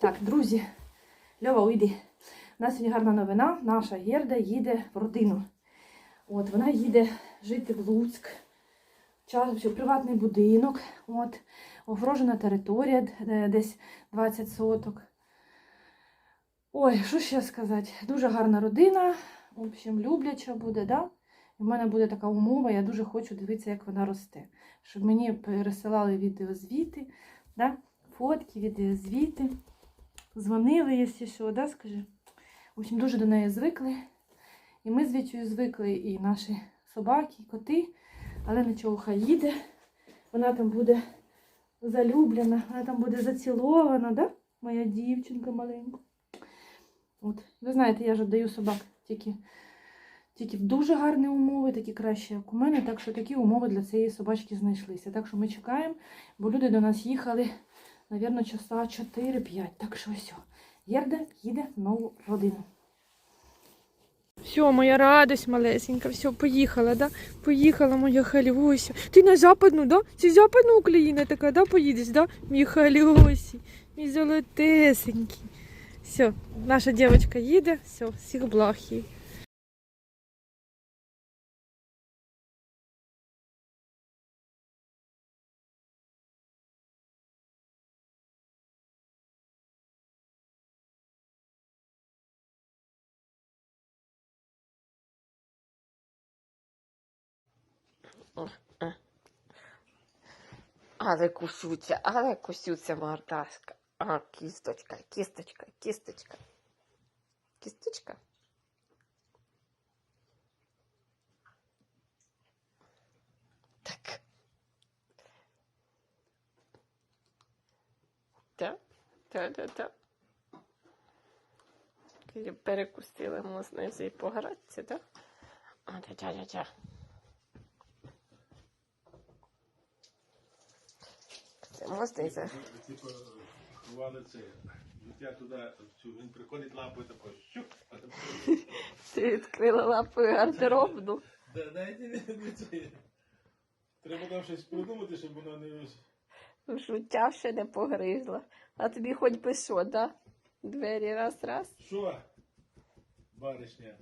Так, друзі, Льова, уйди. У нас сьогодні гарна новина. Наша Герда їде в родину. От, вона їде жити в Луцьк. Що приватний будинок. От, огорожена територія, де- десь 20 соток. Ой, що ще сказати? Дуже гарна родина. В общем, любляча буде, да? І в мене буде така умова, я дуже хочу дивитися, як вона росте. Щоб мені пересилали відеозвіти, да? фотки, відеозвіти. Дзвонили, якщо що, да, скажи. В общем, дуже до неї звикли. І ми з Вітєю звикли, і наші собаки, і коти. Але нічого, хай їде. Вона там буде залюблена, вона там буде зацілована, да? моя дівчинка маленька. От. Ви знаєте, я ж даю собак тільки, тільки в дуже гарні умови, такі кращі, як у мене. Так що такі умови для цієї собачки знайшлися. Так що ми чекаємо, бо люди до нас їхали, мабуть, часа 4-5. Так що все. Єрда їде в нову родину. Все, моя радость малесенька, все, поїхала, да? Поїхала моя Халюся. Ти на западну, да? Це западна Україна така, да, поїдеш, да? Мій Халюсі, мій золотесенький. Все, наша дівчинка їде, все, всіх благ їй. Але кусються, але кусються мордашка. А, кісточка, кісточка, кісточка. Кісточка. Так. Так, так, так, так. Перекусили, можна і погратися, так? А, та, та, та, та. Це можна. Типу, туди, він приходить лапою такою, щук, Ти відкрила лапою гардеробну. Треба там щось придумати, щоб воно не Жуття ще не погризла. А тобі хоч би що, да? Двері раз-раз. Що? Баришня.